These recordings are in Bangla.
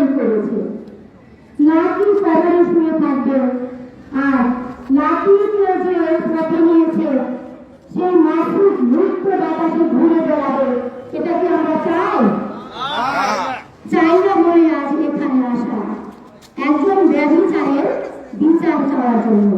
অর্জন করেছে। লাকি সবারই শুয়ে থাকবে। আর লাকিকে যে ওই পথে নিয়েছে সেই মাসুক মুক্ত বাতাসে ঘুরে বেড়াবে। এটা কি আমরা চাই? চাই না বলে আজ এখানে আসা। একজন ব্যাধি চায়ের বিচার চাওয়ার জন্য।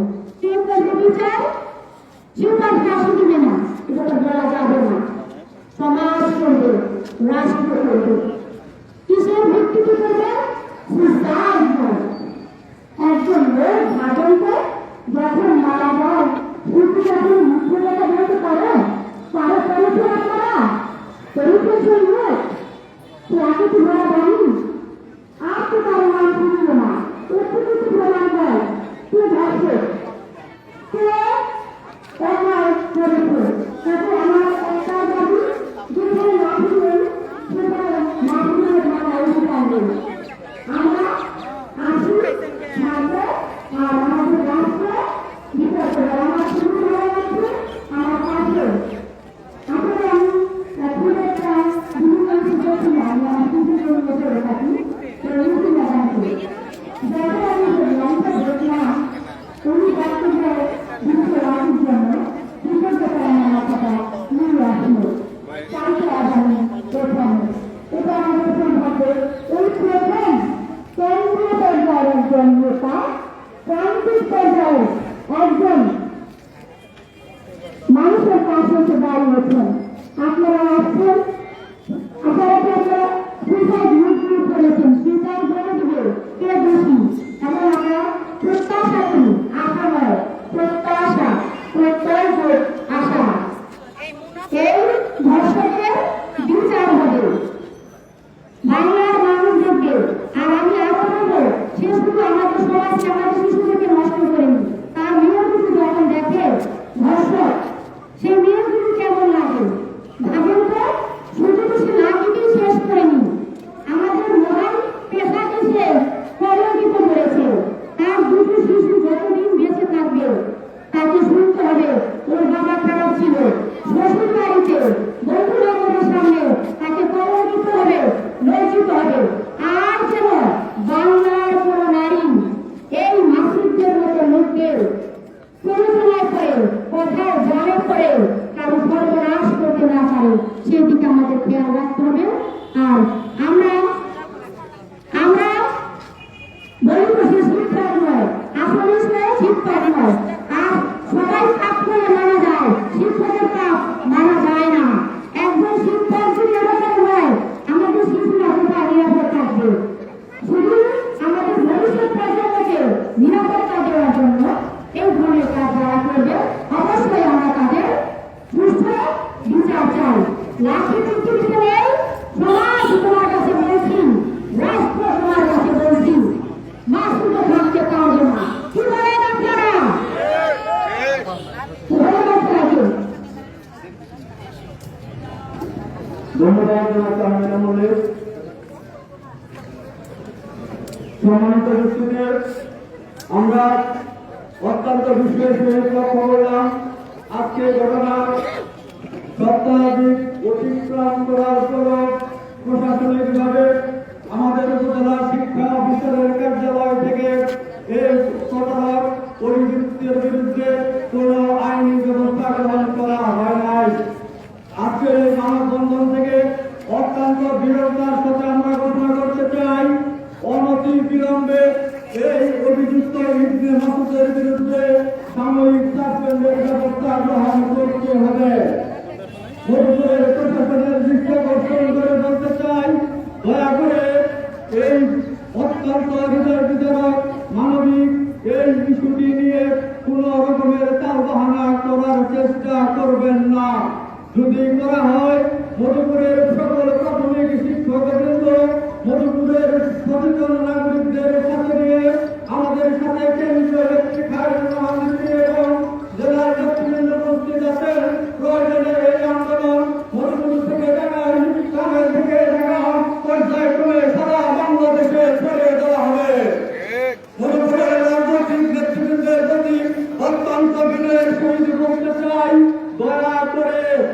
It prevents counter-performance exam you pass, counter-performance exam মানুষের কাছে সে দাঁড়িয়েছেন আপনারা আমরা অত্যন্ত বিশেষ করলাম, আজকে ঘটনা সপ্তাহাধিক অতিক্রম করার পর প্রশাসনিকভাবে আমাদের উপজেলা শিক্ষা অফিসারের কার্যালয় থেকে এই প্রতারক অভিযুক্তের বিরুদ্ধে কোনো আইনি ব্যবস্থা বিরুদ্ধে সাময়িক সাসপেন্ডের ব্যবস্থা গ্রহণ করতে হবে। মানবিক এই ইস্যুটি নিয়ে কোন রকমের তালবাহানা করার চেষ্টা করবেন না। যদি করা হয় মধুপুরের সকল প্রাথমিক শিক্ষক মধুপুরের সচেতন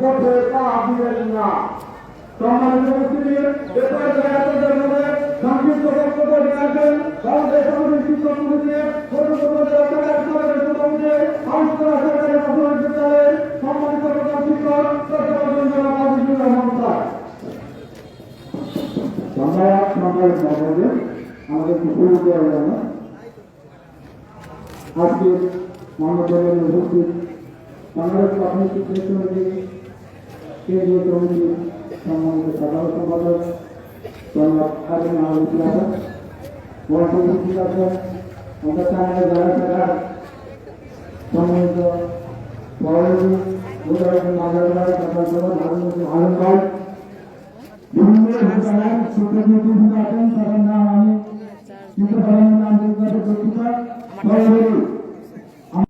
পথে পা দিবেন না। সম্মানিত উপস্থিতির ব্যাপারে আপনাদের মধ্যে সংক্ষিপ্ত বক্তব্য রাখবেন। ভারতের সামরিক শিক্ষক কমিটির সর্বপ্রথমে সরকারের সরকারের কমিটি সংস্থা সরকারি মাধ্যমিক বিদ্যালয়ের সম্মানিত প্রধান শিক্ষক চট্টগ্রাম জেলা আজকে মহানগরের উপস্থিত বাংলাদেশ প্রাথমিক শিক্ষক কেন্দ্রীয় কমিটি সম্মানিত সাধারণ সম্পাদক জনাব মাহমুদ আছেন বর্ষ উপস্থিত আছেন আমরা চ্যানেলে যারা থাকার সম্মানিত পরবর্তী উদাহরণ মাদার তথা সবার ভারতবর্ষের আলম ভাই বিভিন্ন ভূতালার শিক্ষার্থী আছেন, তাদের নাম আমি কিন্তু নাম বলতে দুঃখিত সবাই